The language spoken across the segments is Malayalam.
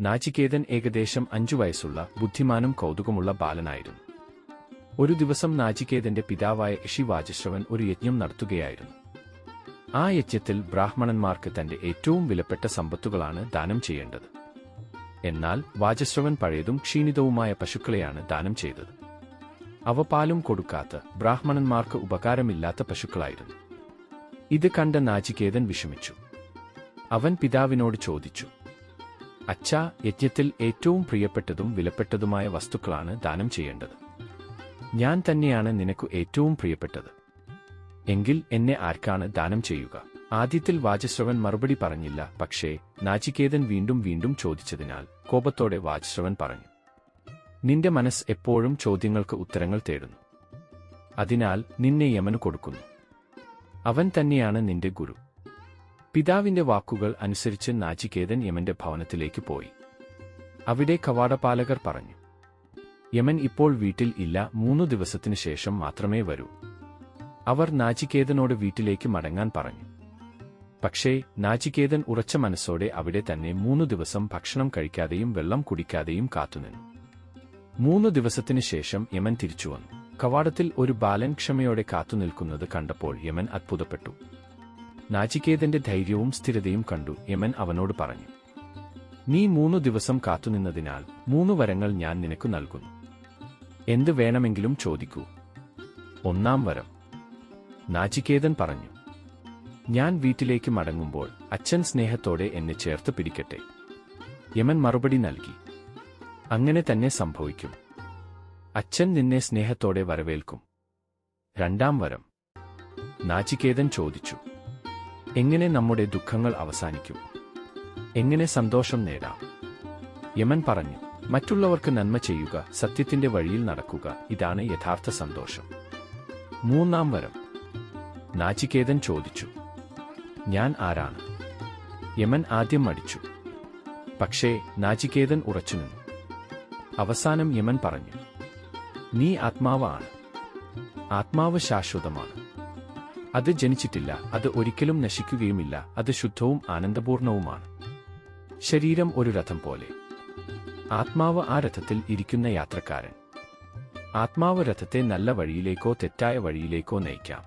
നാചികേതൻ ഏകദേശം അഞ്ചു വയസ്സുള്ള ബുദ്ധിമാനും കൗതുകമുള്ള ബാലനായിരുന്നു. ഒരു ദിവസം നാചികേതന്റെ പിതാവായ ഋഷി വാജശ്രവൻ ഒരു യജ്ഞം നടത്തുകയായിരുന്നു. ആ യജ്ഞത്തിൽ ബ്രാഹ്മണന്മാർക്ക് തന്റെ ഏറ്റവും വിലപ്പെട്ട സമ്പത്തുകളാണ് ദാനം ചെയ്യേണ്ടത്. എന്നാൽ വാജശ്രവൻ പഴയതും ക്ഷീണിതവുമായ പശുക്കളെയാണ് ദാനം ചെയ്തത്. അവ പാലും കൊടുക്കാത്ത ബ്രാഹ്മണന്മാർക്ക് ഉപകാരമില്ലാത്ത പശുക്കളായിരുന്നു. ഇത് കണ്ട നാചികേതൻ വിഷമിച്ചു. അവൻ പിതാവിനോട് ചോദിച്ചു അച്ഛാ യജ്ഞത്തിൽ ഏറ്റവും പ്രിയപ്പെട്ടതും വിലപ്പെട്ടതുമായ വസ്തുക്കളാണ് ദാനം ചെയ്യേണ്ടത്. ഞാൻ തന്നെയാണ് നിനക്ക് ഏറ്റവും പ്രിയപ്പെട്ടത്. എങ്കിൽ എന്നെ ആർക്കാണ് ദാനം ചെയ്യുക? ആദ്യത്തിൽ വാചശ്രവൻ മറുപടി പറഞ്ഞില്ല പക്ഷേ നാചികേതൻ വീണ്ടും വീണ്ടും ചോദിച്ചതിനാൽ കോപത്തോടെ വാചശ്രവൻ പറഞ്ഞു നിന്റെ മനസ്സ് എപ്പോഴും ചോദ്യങ്ങൾക്ക് ഉത്തരങ്ങൾ തേടുന്നു. അതിനാൽ നിന്നെ യമന് കൊടുക്കുന്നു. അവൻ തന്നെയാണ് നിന്റെ ഗുരു. പിതാവിന്റെ വാക്കുകൾ അനുസരിച്ച് നാചികേതൻ യമന്റെ ഭവനത്തിലേക്ക് പോയി. അവിടെ കവാടപാലകർ പറഞ്ഞു യമൻ ഇപ്പോൾ വീട്ടിൽ ഇല്ല മൂന്നു ദിവസത്തിനു ശേഷം മാത്രമേ വരൂ. അവർ നാചികേതനോട് വീട്ടിലേക്ക് മടങ്ങാൻ പറഞ്ഞു. പക്ഷേ നാചികേതൻ ഉറച്ച മനസ്സോടെ അവിടെ തന്നെ മൂന്നു ദിവസം ഭക്ഷണം കഴിക്കാതെയും വെള്ളം കുടിക്കാതെയും കാത്തുനിന്നു മൂന്നു ദിവസത്തിനു ശേഷം യമൻ തിരിച്ചുവന്നു കവാടത്തിൽ ഒരു ബാലൻ ക്ഷമയോടെ കാത്തുനിൽക്കുന്നത് കണ്ടപ്പോൾ യമൻ അത്ഭുതപ്പെട്ടു. നാചികേതന്റെ ധൈര്യവും സ്ഥിരതയും കണ്ടു യമൻ അവനോട് പറഞ്ഞു നീ മൂന്നു ദിവസം കാത്തുനിന്നതിനാൽ മൂന്ന് വരങ്ങൾ ഞാൻ നിനക്ക് നൽകുന്നു. എന്ത് വേണമെങ്കിലും ചോദിക്കൂ. ഒന്നാം വരം. നാചികേതൻ പറഞ്ഞു ഞാൻ വീട്ടിലേക്ക് മടങ്ങുമ്പോൾ അച്ഛൻ സ്നേഹത്തോടെ എന്നെ ചേർത്ത് പിടിക്കട്ടെ. യമൻ മറുപടി നൽകി അങ്ങനെ തന്നെ സംഭവിക്കും. അച്ഛൻ നിന്നെ സ്നേഹത്തോടെ വരവേൽക്കും. രണ്ടാം വരം. നാചികേതൻ ചോദിച്ചു എങ്ങനെ നമ്മുടെ ദുഃഖങ്ങൾ അവസാനിക്കും? എങ്ങനെ സന്തോഷം നേടാം? യമൻ പറഞ്ഞു മറ്റുള്ളവർക്ക് നന്മ ചെയ്യുക സത്യത്തിന്റെ വഴിയിൽ നടക്കുക ഇതാണ് യഥാർത്ഥ സന്തോഷം. മൂന്നാം വരം നാചികേതൻ ചോദിച്ചു ഞാൻ ആരാണ്? യമൻ ആദ്യം മടിച്ചു പക്ഷേ നാചികേതൻ ഉറച്ചു നിന്നു. അവസാനം യമൻ പറഞ്ഞു നീ ആത്മാവാണ് ആത്മാവ് ശാശ്വതമാണ്. അത് ജനിച്ചിട്ടില്ല അത് ഒരിക്കലും നശിക്കുകയുമില്ല അത് ശുദ്ധവും ആനന്ദപൂർണവുമാണ്. ശരീരം ഒരു രഥം പോലെ. ആത്മാവ് ആ രഥത്തിൽ ഇരിക്കുന്ന യാത്രക്കാരൻ. ആത്മാവ് രഥത്തെ നല്ല വഴിയിലേക്കോ തെറ്റായ വഴിയിലേക്കോ നയിക്കാം.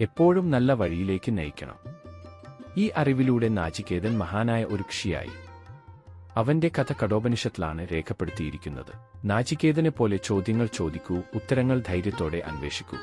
എപ്പോഴും നല്ല വഴിയിലേക്ക് നയിക്കണം. ഈ അറിവിലൂടെ നാചികേതൻ മഹാനായ ഒരു കൃഷിയായി അവന്റെ കഥ കടോപനിഷത്തിലാണ് രേഖപ്പെടുത്തിയിരിക്കുന്നത്. നാചികേതനെ പോലെ ചോദ്യങ്ങൾ ചോദിക്കൂ ഉത്തരങ്ങൾ ധൈര്യത്തോടെ അന്വേഷിക്കൂ.